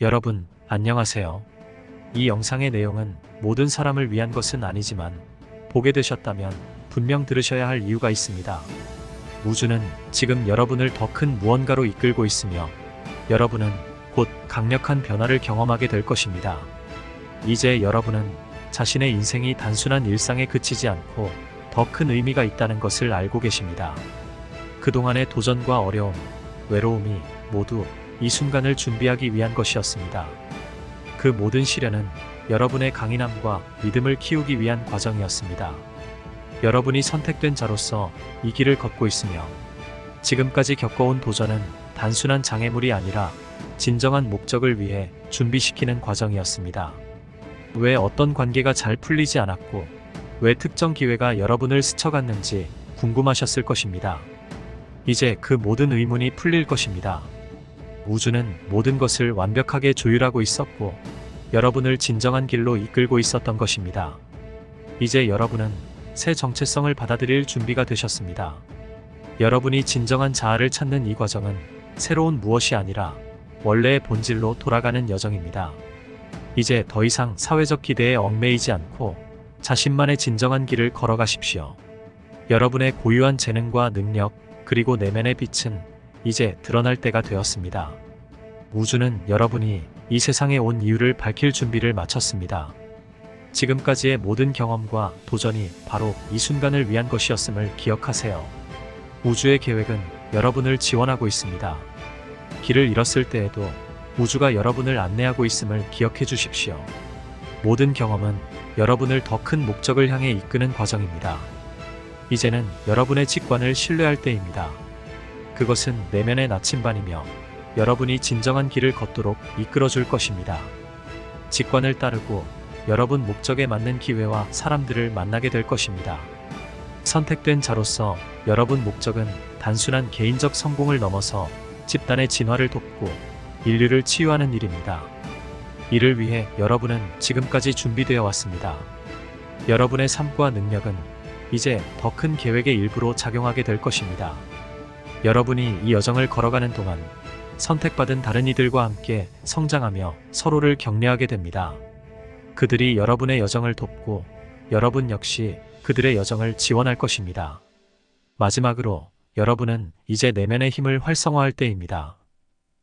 여러분, 안녕하세요. 이 영상의 내용은 모든 사람을 위한 것은 아니지만 보게 되셨다면 분명 들으셔야 할 이유가 있습니다. 우주는 지금 여러분을 더 큰 무언가로 이끌고 있으며 여러분은 곧 강력한 변화를 경험하게 될 것입니다. 이제 여러분은 자신의 인생이 단순한 일상에 그치지 않고 더 큰 의미가 있다는 것을 알고 계십니다. 그동안의 도전과 어려움, 외로움이 모두 이 순간을 준비하기 위한 것이었습니다. 그 모든 시련은 여러분의 강인함과 믿음을 키우기 위한 과정이었습니다. 여러분이 선택된 자로서 이 길을 걷고 있으며 지금까지 겪어온 도전은 단순한 장애물이 아니라 진정한 목적을 위해 준비시키는 과정이었습니다. 왜 어떤 관계가 잘 풀리지 않았고 왜 특정 기회가 여러분을 스쳐갔는지 궁금하셨을 것입니다. 이제 그 모든 의문이 풀릴 것입니다. 우주는 모든 것을 완벽하게 조율하고 있었고 여러분을 진정한 길로 이끌고 있었던 것입니다. 이제 여러분은 새 정체성을 받아들일 준비가 되셨습니다. 여러분이 진정한 자아를 찾는 이 과정은 새로운 무엇이 아니라 원래의 본질로 돌아가는 여정입니다. 이제 더 이상 사회적 기대에 얽매이지 않고 자신만의 진정한 길을 걸어가십시오. 여러분의 고유한 재능과 능력, 그리고 내면의 빛은 이제 드러날 때가 되었습니다. 우주는 여러분이 이 세상에 온 이유를 밝힐 준비를 마쳤습니다. 지금까지의 모든 경험과 도전이 바로 이 순간을 위한 것이었음을 기억하세요. 우주의 계획은 여러분을 지원하고 있습니다. 길을 잃었을 때에도 우주가 여러분을 안내하고 있음을 기억해 주십시오. 모든 경험은 여러분을 더 큰 목적을 향해 이끄는 과정입니다. 이제는 여러분의 직관을 신뢰할 때입니다. 그것은 내면의 나침반이며 여러분이 진정한 길을 걷도록 이끌어 줄 것입니다. 직관을 따르고 여러분 목적에 맞는 기회와 사람들을 만나게 될 것입니다. 선택된 자로서 여러분 목적은 단순한 개인적 성공을 넘어서 집단의 진화를 돕고 인류를 치유하는 일입니다. 이를 위해 여러분은 지금까지 준비되어 왔습니다. 여러분의 삶과 능력은 이제 더 큰 계획의 일부로 작용하게 될 것입니다. 여러분이 이 여정을 걸어가는 동안 선택받은 다른 이들과 함께 성장하며 서로를 격려하게 됩니다. 그들이 여러분의 여정을 돕고 여러분 역시 그들의 여정을 지원할 것입니다. 마지막으로 여러분은 이제 내면의 힘을 활성화할 때입니다.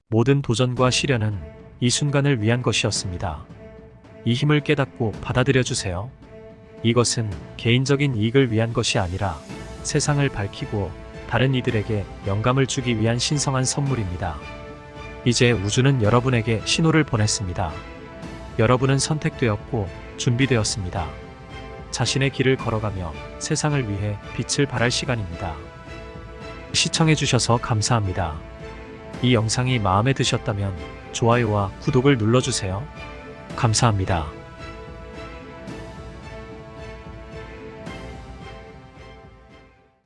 모든 도전과 시련은 이 순간을 위한 것이었습니다. 이 힘을 깨닫고 받아들여 주세요. 이것은 개인적인 이익을 위한 것이 아니라 세상을 밝히고 다른 이들에게 영감을 주기 위한 신성한 선물입니다. 이제 우주는 여러분에게 신호를 보냈습니다. 여러분은 선택되었고 준비되었습니다. 자신의 길을 걸어가며 세상을 위해 빛을 발할 시간입니다. 시청해주셔서 감사합니다. 이 영상이 마음에 드셨다면 좋아요와 구독을 눌러주세요. 감사합니다.